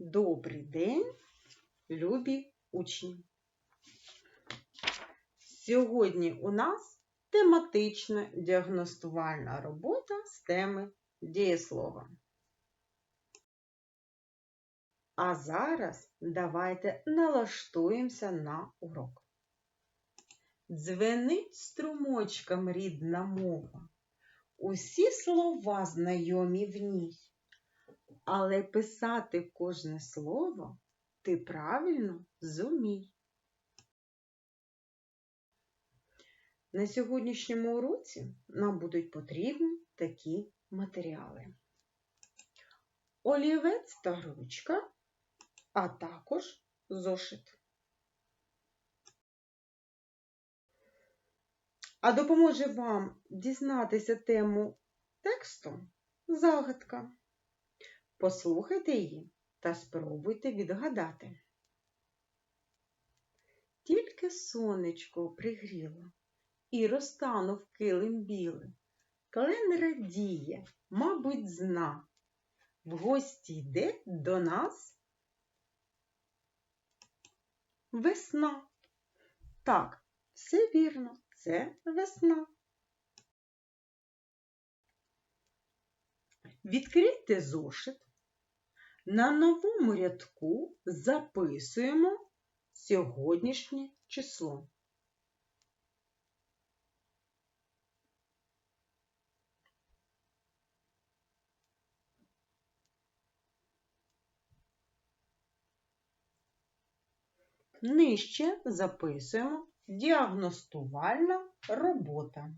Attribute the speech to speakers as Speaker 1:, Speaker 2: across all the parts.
Speaker 1: Добрий день, любі учні! Сьогодні у нас тематична діагностувальна робота з теми дієслова. А зараз давайте налаштуємося на урок. Дзвенить струмочком рідна мова. Усі слова знайомі в ній. Але писати кожне слово ти правильно зумій. На сьогоднішньому уроці нам будуть потрібні такі матеріали. Олівець та ручка, а також зошит. А допоможе вам дізнатися тему тексту загадка. Послухайте її та спробуйте відгадати. Тільки сонечко пригріло і розтанув килим білий. Клен радіє, мабуть, зна. В гості йде до нас весна. Так, все вірно, це весна. Відкрийте зошит. На новому рядку записуємо сьогоднішнє число. Нижче записуємо діагностувальна робота.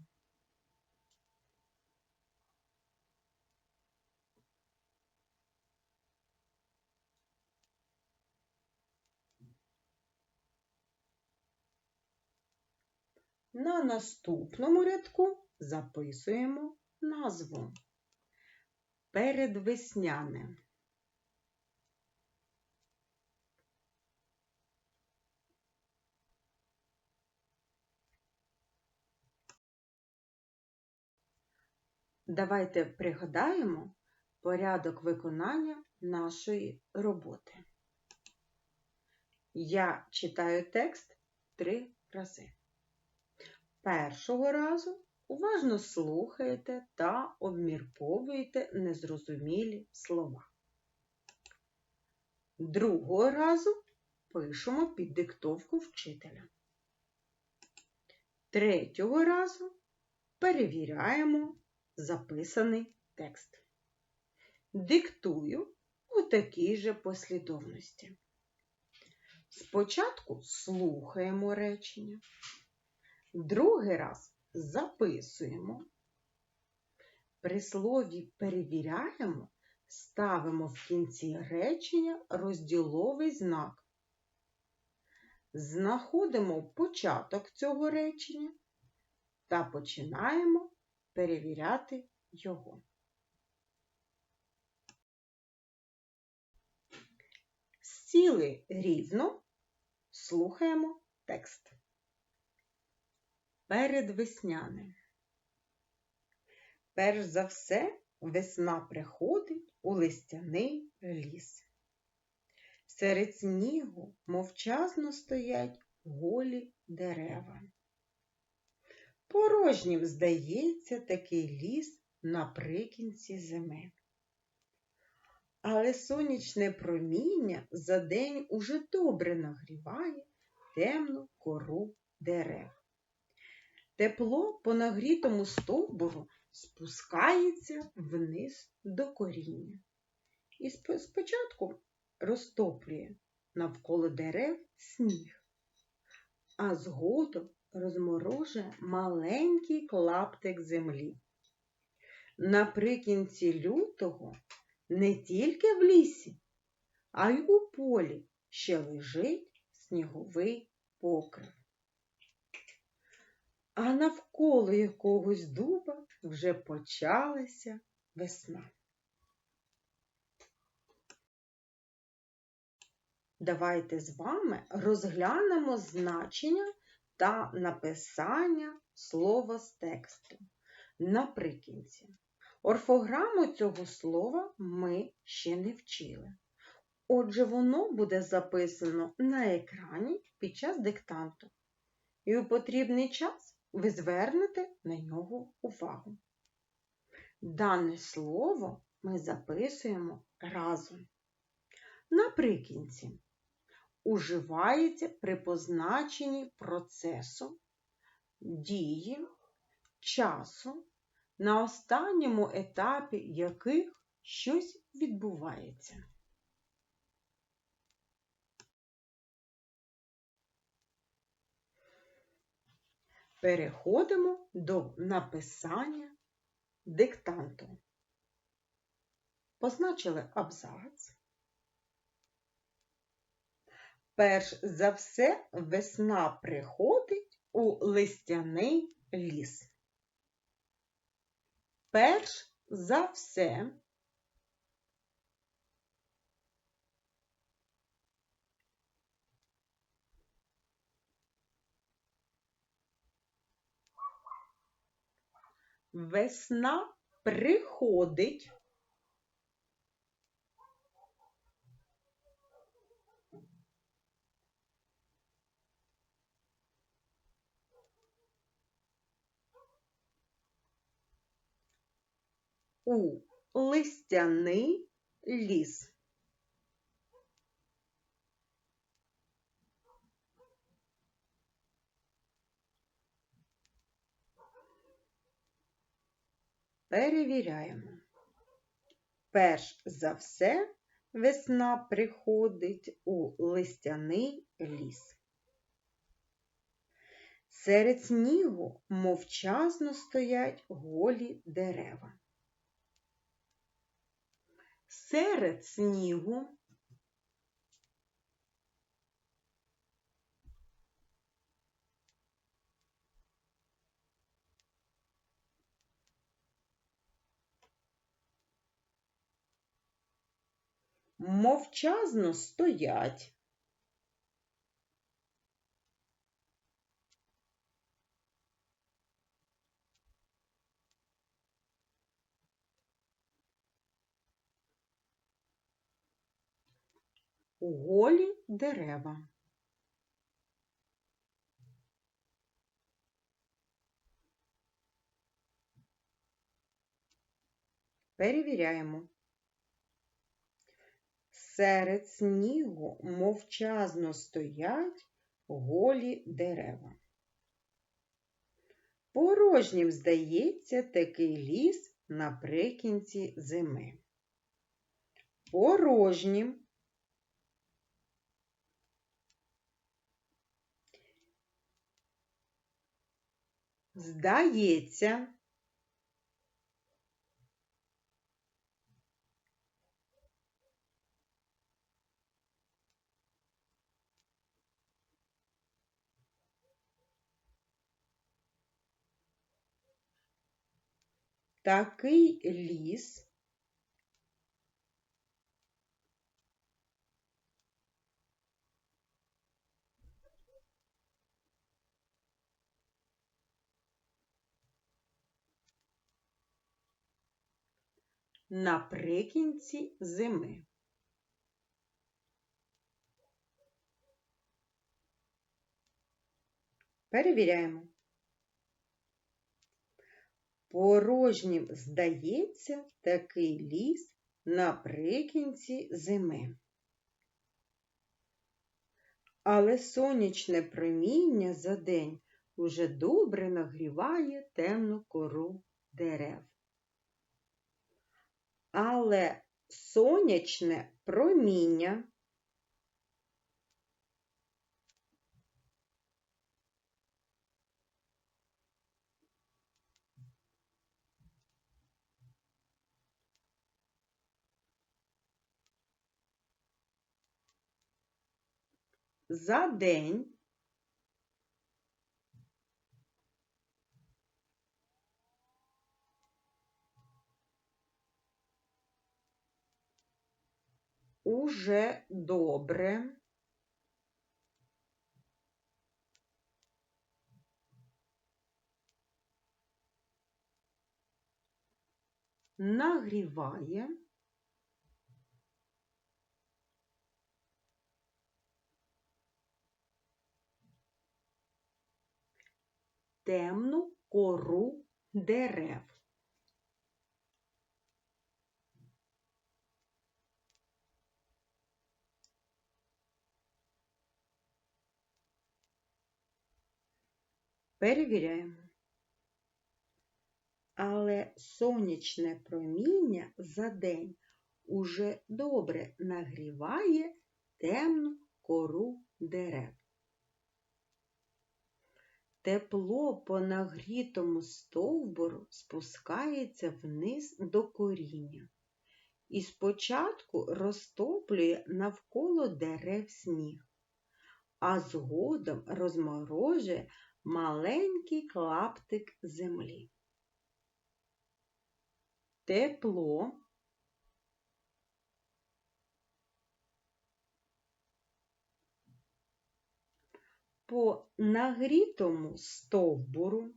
Speaker 1: На наступному рядку записуємо назву передвесняне. Давайте пригадаємо порядок виконання нашої роботи. Я читаю текст три рази. Першого разу уважно слухаєте та обмірковуєте незрозумілі слова. Другого разу пишемо під диктовку вчителя. Третього разу перевіряємо записаний текст. Диктую у такій же послідовності. Спочатку слухаємо речення. Другий раз записуємо. При слові перевіряємо, ставимо в кінці речення розділовий знак. Знаходимо початок цього речення та починаємо перевіряти його. Сіли рівно, слухаємо текст. Передвесняне. Перш за все, весна приходить у листяний ліс. Серед снігу мовчазно стоять голі дерева. Порожнім здається такий ліс наприкінці зими. Але сонячне проміння за день уже добре нагріває темну кору дерев. Тепло по нагрітому стовбуру спускається вниз до коріння. І спочатку розтоплює навколо дерев сніг, а згодом розморожує маленький клаптик землі. Наприкінці лютого не тільки в лісі, а й у полі ще лежить сніговий покрив. А навколо якогось дуба вже почалася весна. Давайте з вами розглянемо значення та написання слова з тексту. Наприкінці. Орфограму цього слова ми ще не вчили. Отже, воно буде записано на екрані під час диктанту. І у потрібний час ви звернете на нього увагу. Дане слово ми записуємо разом. Наприкінці уживається при позначенні процесу, дії, часу, на останньому етапі яких щось відбувається. Переходимо до написання диктанту. Позначили абзац. Перш за все, весна приходить у листяний ліс. Перш за все. Весна приходить. У листяний ліс. Перевіряємо. Перш за все, весна приходить у листяний ліс. Серед снігу мовчазно стоять голі дерева. Серед снігу мовчазно стоять. Голі дерева. Перевіряємо. Серед снігу мовчазно стоять голі дерева. Порожнім здається такий ліс наприкінці зими. Порожнім здається такий ліс наприкінці зими. Перевіряємо. Порожнім здається такий ліс наприкінці зими. Але сонячне проміння за день уже добре нагріває темну кору дерев. Але сонячне проміння за день уже добре. Нагріває темну кору дерев. Перевіряємо. Але сонячне проміння за день уже добре нагріває темну кору дерев. Тепло по нагрітому стовбуру спускається вниз до коріння і спочатку розтоплює навколо дерев сніг, а згодом розморожує маленький клаптик землі. Тепло по нагрітому стовбуру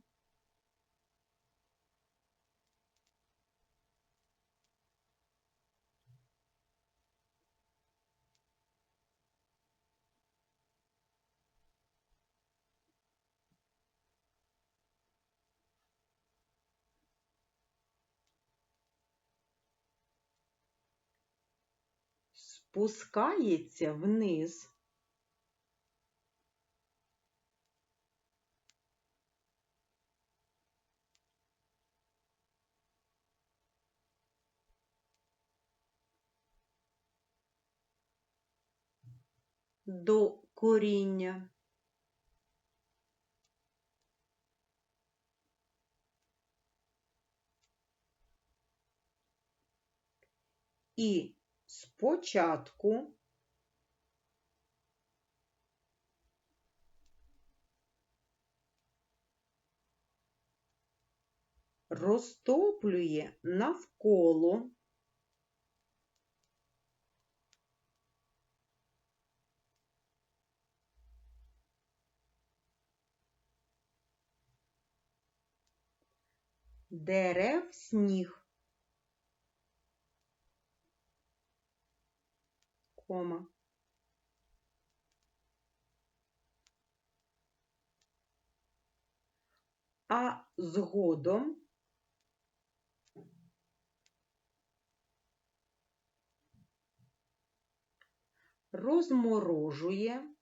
Speaker 1: спускається вниз. До коріння. І спочатку розтоплює навколо дерев сніг. Кома. А згодом розморожує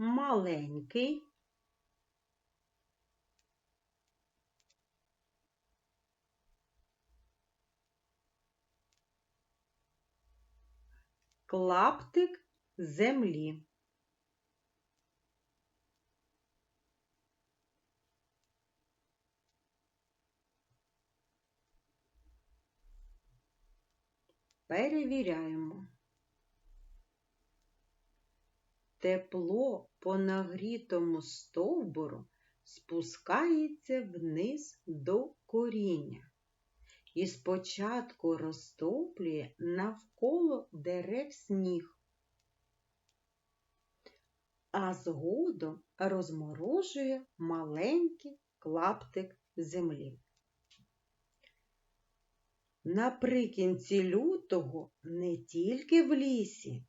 Speaker 1: маленький клаптик землі. Перевіряємо. Тепло по нагрітому стовбуру спускається вниз до коріння і спочатку розтоплює навколо дерев сніг, а згодом розморожує маленький клаптик землі. Наприкінці лютого не тільки в лісі,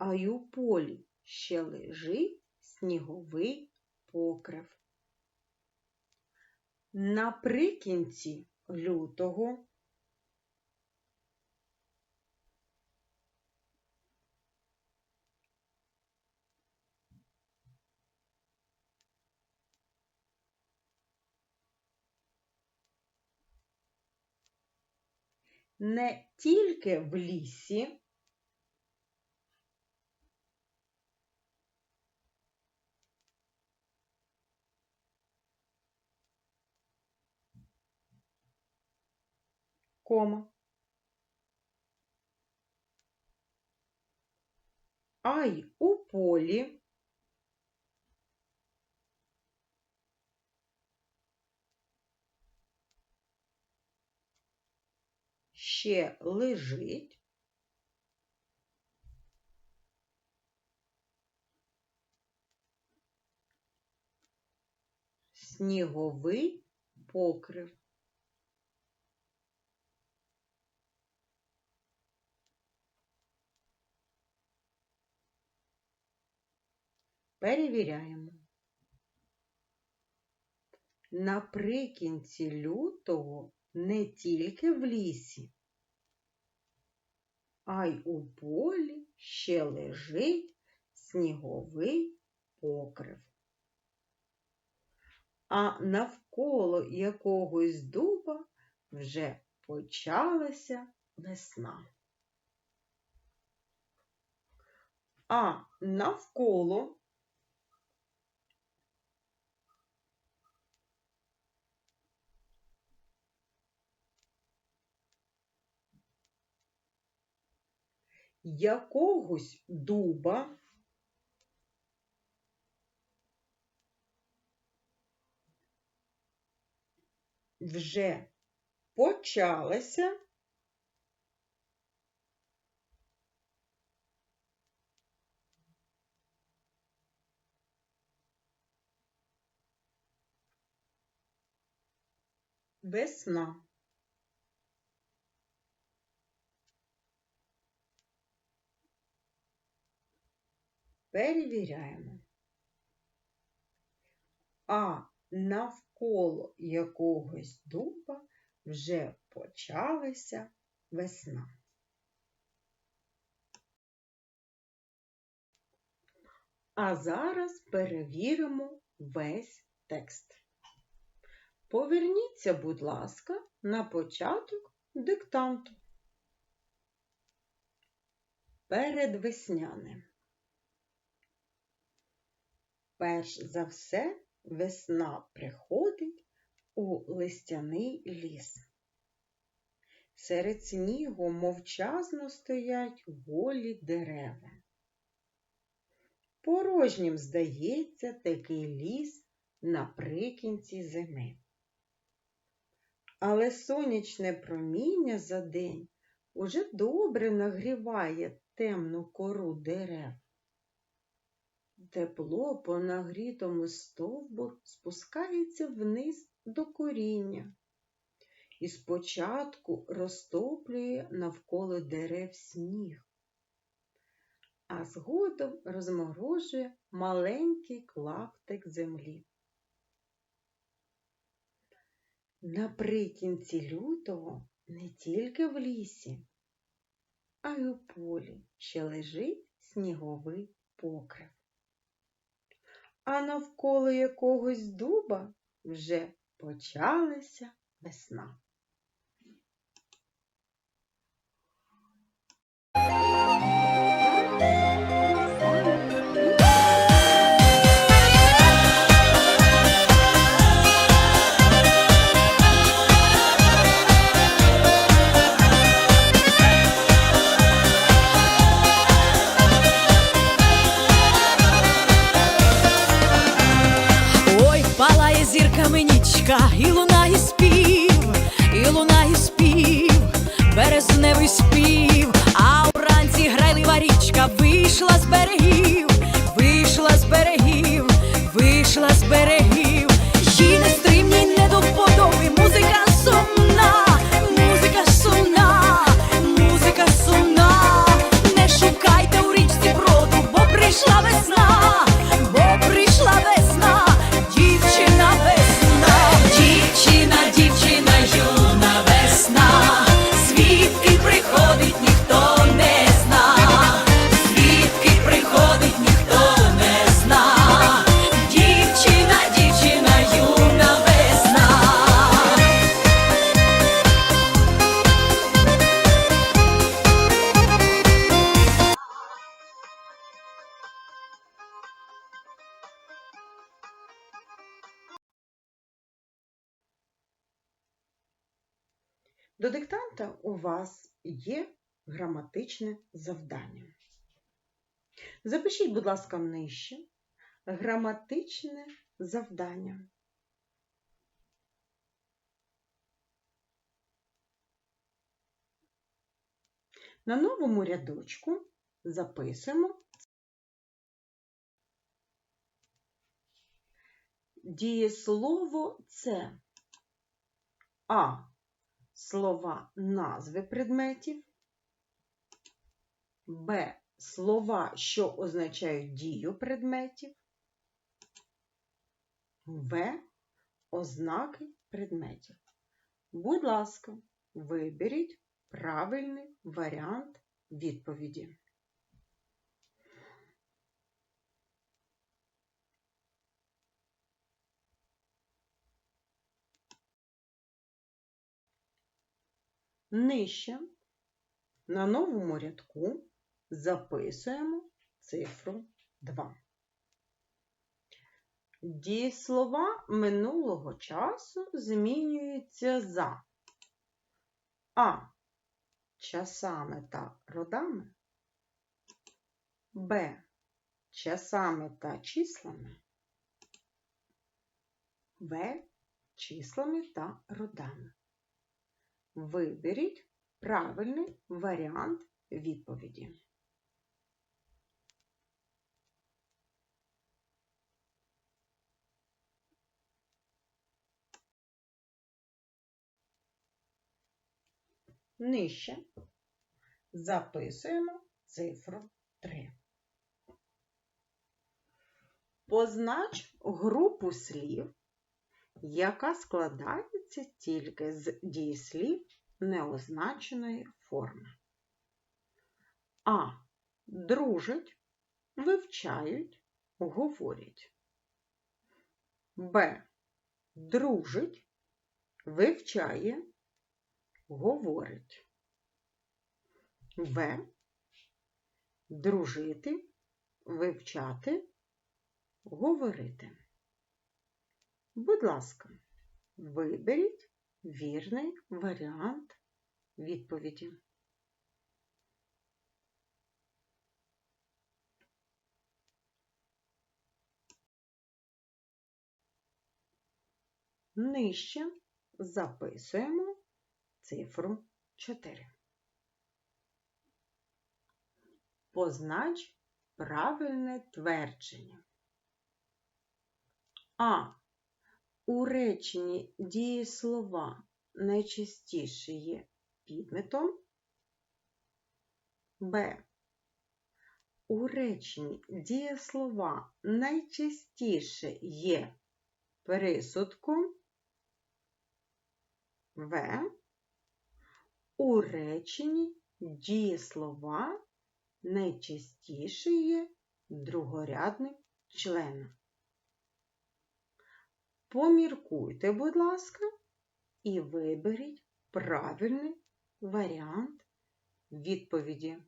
Speaker 1: а й у полі ще лежить сніговий покрив. Наприкінці лютого не тільки в лісі, кома, а й у полі. Ще лежить сніговий покрив. Перевіряємо. Наприкінці лютого не тільки в лісі, а й у полі ще лежить сніговий покрив. А навколо якогось дуба вже почалася весна. А навколо якогось дуба вже почалася весна. Перевіряємо. А навколо якогось дуба вже почалася весна. А зараз перевіримо весь текст. Поверніться, будь ласка, на початок диктанту. Передвесняне. Перш за все, весна приходить у листяний ліс. Серед снігу мовчазно стоять голі дерева. Порожнім здається такий ліс наприкінці зими. Але сонячне проміння за день уже добре нагріває темну кору дерев. Тепло по нагрітому стовбу спускається вниз до коріння і спочатку розтоплює навколо дерев сніг, а згодом розморожує маленький клаптик землі. Наприкінці лютого не тільки в лісі, а й у полі ще лежить сніговий покрив. А навколо якогось дуба вже почалася весна.
Speaker 2: Ой, вийшла з
Speaker 1: До диктанта у вас є граматичне завдання. Запишіть, будь ласка, нижче граматичне завдання. На новому рядочку записуємо дієслово це А слова назви предметів, Б. Слова, що означають дію предметів, В. Ознаки предметів. Будь ласка, виберіть правильний варіант відповіді. Нижче на новому рядку записуємо цифру 2. Дієслова минулого часу змінюються за А. Часами та родами. Б. Часами та числами. В. Числами та родами. Виберіть правильний варіант відповіді. Нижче записуємо цифру 3. Познач групу слів, яка складається тільки з дієслів неозначеної форми. А. Дружать, вивчають, говорять. Б. Дружить, вивчає, говорить. В. Дружити, вивчати, говорити. Будь ласка, виберіть вірний варіант відповіді. Нижче записуємо цифру 4. Познач правильне твердження. А. У реченні дієслова найчастіше є підметом. Б. У реченні дієслова найчастіше є присудком. В. У реченні дієслова найчастіше є другорядним членом. Поміркуйте, будь ласка, і виберіть правильний варіант відповіді.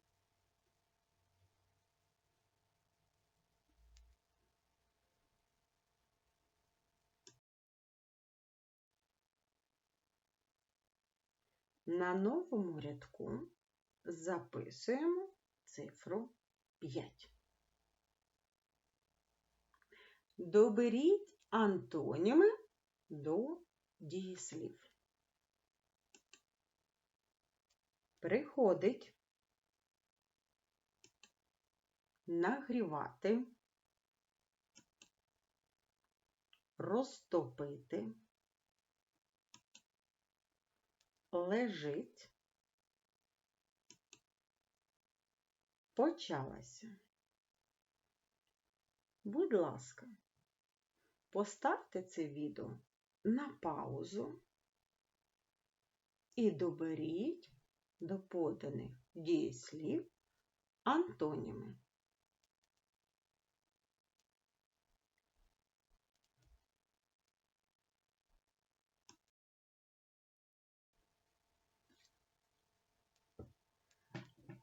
Speaker 1: На новому рядку записуємо цифру 5. Доберіть антоніми до дієслів. Приходить, нагрівати, розтопити, лежить, почалася. Будь ласка, поставте це відео на паузу і доберіть до поданих дієслів антоніми.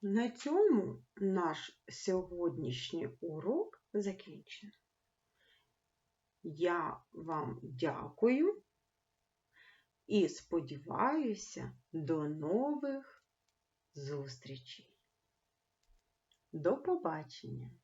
Speaker 1: На цьому наш сьогоднішній урок закінчено. Я вам дякую і сподіваюся до нових зустрічей. До побачення!